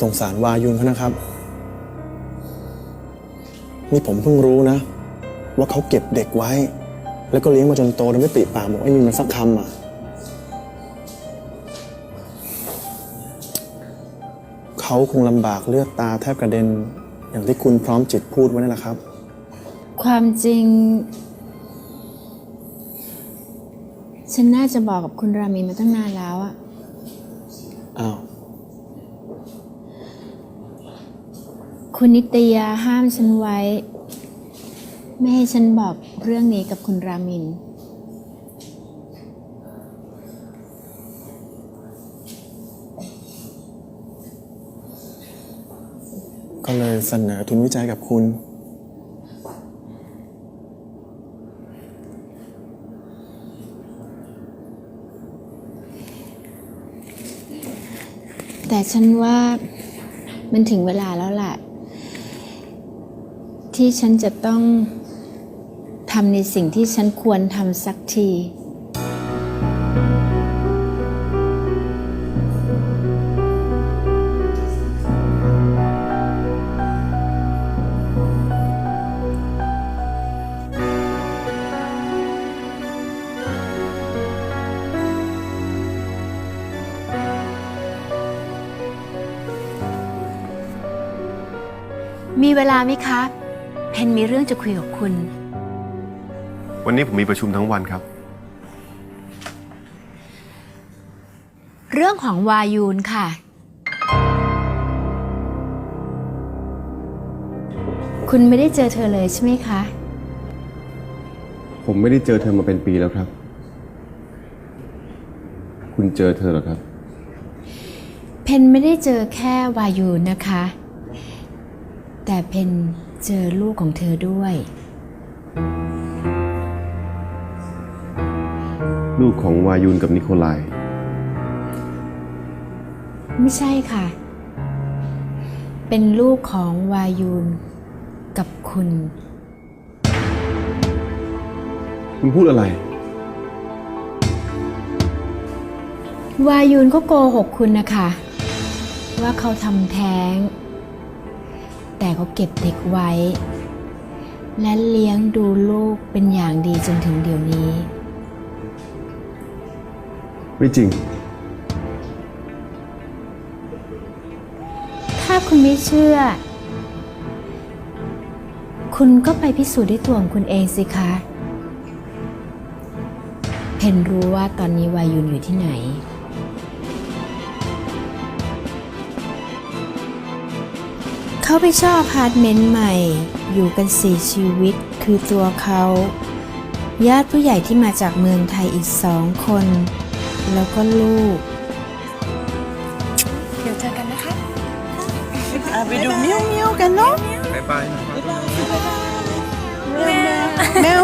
สงสารวายุนเขานะครับ นี่ผมเพิ่งรู้นะ ว่าเขาเก็บเด็กไว้ แล้วก็เลี้ยงมาจนโตโดยไม่ปิปากบอกไม่มีมันสักคำอะ เขาคงลำบากเลือดตาแทบกระเด็น อย่างที่คุณพร้อมจิตพูดไว้นั่นแหละครับ ความจริง ฉันน่าจะบอกกับคุณรามินมาตั้งนานแล้วอะอ้าว คุณนิตยาห้ามฉันไว้ ไม่ให้ฉันบอกเรื่องนี้กับคุณรามิน ก็เลยเสนอทุนวิจัยกับคุณ แต่ฉันว่ามันถึงเวลาแล้วล่ะ ที่ฉันจะต้องทำในสิ่งที่ฉันควรทำสักที มีเวลาไหมคะ เพนมีเรื่องจะคุยกับคุณ วันนี้ผมมีประชุมทั้งวันครับ เรื่องของวายูนค่ะ คุณไม่ได้เจอเธอเลยใช่ไหมคะ ผมไม่ได้เจอเธอมาเป็นปีแล้วครับ คุณเจอเธอเหรอครับ เพนไม่ได้เจอแค่วายูนะคะ แต่เพน เจอลูกของเธอด้วย ลูกของวายุนกับนิโคลาย ไม่ใช่ค่ะ เป็นลูกของวายูนกับคุณ คุณพูดอะไร วายูนก็โกหกคุณนะคะ ว่าเขาทำแท้ง แต่เขาเก็บเด็กไว้ และเลี้ยงดูลูกเป็นอย่างดีจนถึงเดี๋ยวนี้ ไม่จริง ถ้าคุณไม่เชื่อ คุณก็ไปพิสูจน์ด้วยตัวของคุณเองสิคะ เพนรู้ว่าตอนนี้วายุนอยู่ที่ไหน เขาไปเช่าอพาร์ตเมนต์ใหม่ อยู่กันสี่ชีวิต คือตัวเขา ญาติผู้ใหญ่ที่มาจากเมืองไทยอีกสองคน แล้วก็ลูกไปดูเมียวเมียวกันเนาะบ๊ายบาย แมวมาแมว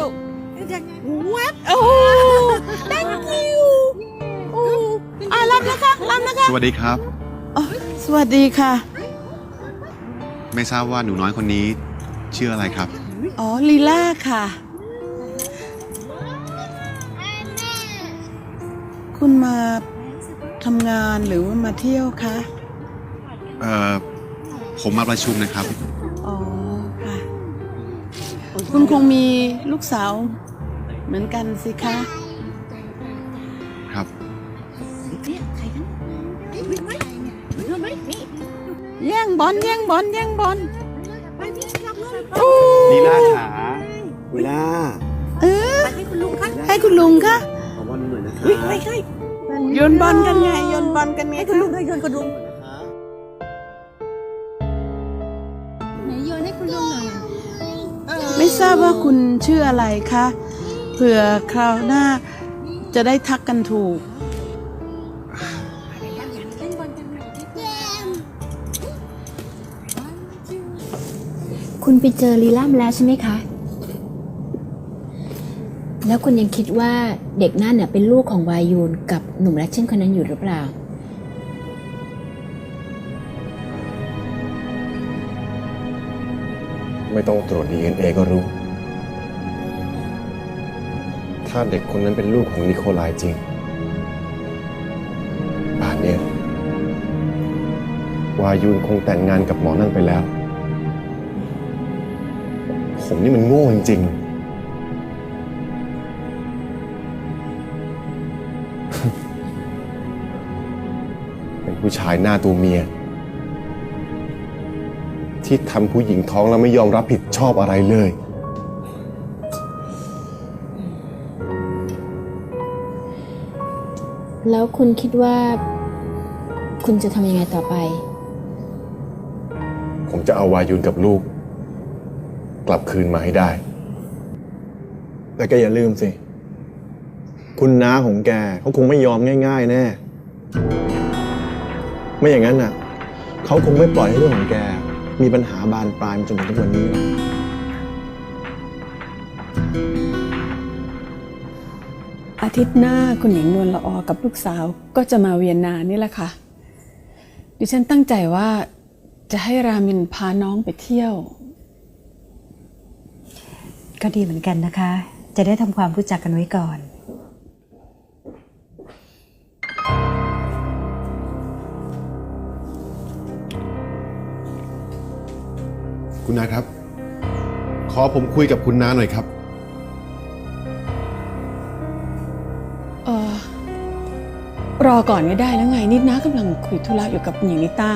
ลูกให้คุณยายแวบโอ้ thank you โอ้อะรับนะคะรับนะคะสวัสดีครับ อ๋อสวัสดีค่ะ ไม่ทราบว่าหนูน้อยคนนี้ชื่ออะไรครับ อ๋อลีลาค่ะ คุณมาทำงานหรือว่ามาเที่ยวคะ เอ่อ ผมมาประชุมนะครับอ๋อค่ะ คุณคงมีลูกสาวเหมือนกันสิคะ ครับใครกันแย่งบอลแย่งบอลแย่งบอลลีลาขาลีลาเออให้คุณลุงค่ะให้คุณลุงค่ะขอบอลหน่อยนะคะไม่ใช่โยนบอลกันไงโยนบอลกันไงให้คุณลุงให้โยนคุณลุงไหนโยนให้คุณลุงหน่อยไม่ ทราบว่าคุณชื่ออะไรคะเผื่อคราวหน้าจะได้ทักกันถูก คุณไปเจอลีล่ามแล้วใช่ไหมคะ แล้วคุณยังคิดว่าเด็กนั่นเน่ะเป็นลูกของวายูนกับหนุ่มรัชเช่นคนนั้นอยู่หรือเปล่า ไม่ต้องตรวจ DNA ก็รู้ ถ้าเด็กคนนั้นเป็นลูกของนิโคลายจริงป่านนี้วายูนคงแต่งงานกับหมอนั่นไปแล้ว ผมนี่มันโง่จริง ๆเป็นผู้ชายหน้าตัวเมีย ที่ทำผู้หญิงท้องแล้วไม่ยอมรับผิดชอบอะไรเลย แล้วคุณคิดว่า คุณจะทำยังไงต่อไป ผมจะเอาวายุนกับลูก กลับคืนมาให้ได้ แต่แกอย่าลืมสิ คุณน้าของแกเขาคงไม่ยอมง่าย ๆ แน่ ไม่อย่างนั้นน่ะ เขาคงไม่ปล่อยให้เรื่องของแก มีปัญหาบานปลายมาจนถึงทุกวันนี้หรอกอาทิตย์หน้าคุณหญิงนวลละออกับลูกสาวก็จะมาเวียนนานี่แหละค่ะ ดิฉันตั้งใจว่าจะให้รามินพาน้องไปเที่ยว ก็ดีเหมือนกันนะคะ จะได้ทำความรู้จักกันไว้ก่อน คุณนาครับ ขอผมคุยกับคุณนาหน่อยครับ เออรอก่อนไม่ได้แล้วไงนิดนะกำลังคุยธุระอยู่กับคุณหญิงนิต้า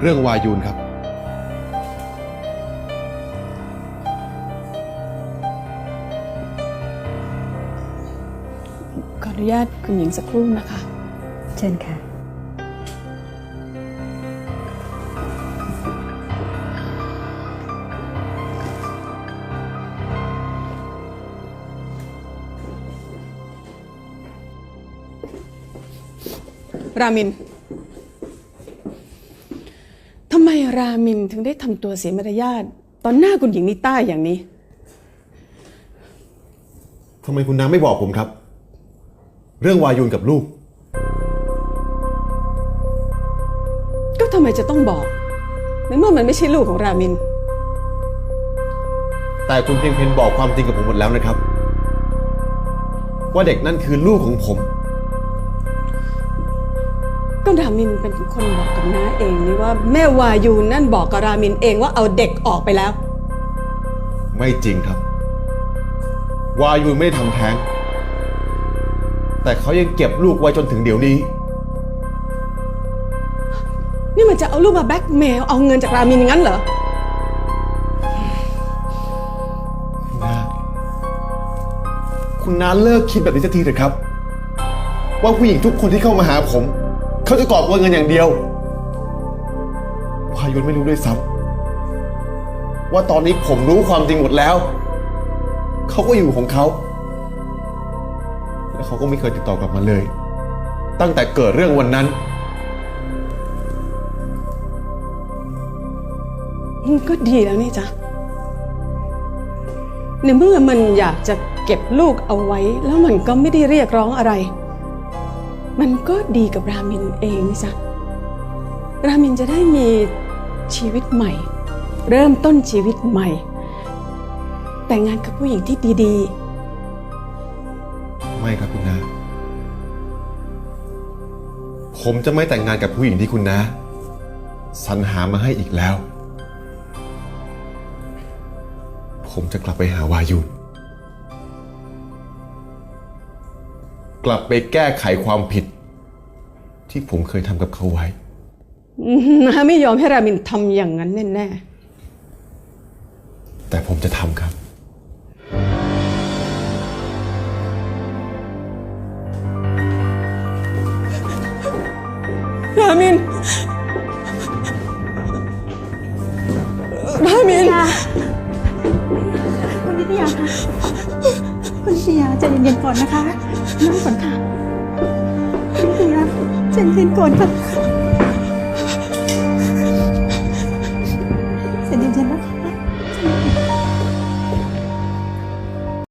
เรื่องวายูนครับ ขออนุญาตคุณหญิงสักครู่นะคะ เชิญค่ะ รามินทำไมรามินถึงได้ทำตัวเสียมารยาทตอนหน้าคุณหญิงนิต้าอย่างนี้ ทำไมคุณนาไม่บอกผมครับ เรื่องวายูนกับลูก ก็ทำไมจะต้องบอก ในเมื่อมันไม่ใช่ลูกของรามิน แต่คุณเพียงเพนบอกความจริงกับผมหมดแล้วนะครับ ว่าเด็กนั่นคือลูกของผม ก็รามินเป็นคนบอกกับน้าเองนี่ว่าแม่วายูนั่นบอกกับรามินเองว่าเอาเด็กออกไปแล้ว ไม่จริงครับ วายูนไม่ได้ทำแท้ง แต่เขายังเก็บลูกไว้จนถึงเดี๋ยวนี้ นี่มันจะเอาลูกมาแบล็กเมลเอาเงินจากรามินอย่างนั้นเหรอคุณนาคุณนาเลิกคิดแบบนี้สักทีเถอะครับ ว่าผู้หญิงทุกคนที่เข้ามาหาผม เขาจะกอบโกยเงินอย่างเดียววายุนไม่รู้ด้วยซ้ำว่าตอนนี้ผมรู้ความจริงหมดแล้ว เขาก็อยู่ของเขา และเขาก็ไม่เคยติดต่อกลับมาเลย ตั้งแต่เกิดเรื่องวันนั้นก็ดีแล้วนี่จ๊ะ ในเมื่อมันอยากจะเก็บลูกเอาไว้ แล้วมันก็ไม่ได้เรียกร้องอะไร มันก็ดีกับรามินเองนะจ๊ะรามินจะได้มีชีวิตใหม่ เริ่มต้นชีวิตใหม่ แต่งงานกับผู้หญิงที่ดีๆ ไม่ครับคุณนาผมจะไม่แต่งงานกับผู้หญิงที่คุณนาสรรหามาให้อีกแล้ว ผมจะกลับไปหาวายุน กลับไปแก้ไขความผิด ที่ผมเคยทำกับเขาไว้ๆน้าไม่ยอมให้รามินทำอย่างนั้นแน่แต่ผมจะทำครับๆรามิน รามิน คุณนิตยา คุณเสียาใจเย็นๆก่อนนะคะนั่งก่อนค่ะคุณเสียาใจเย็นๆก่อนค่ะ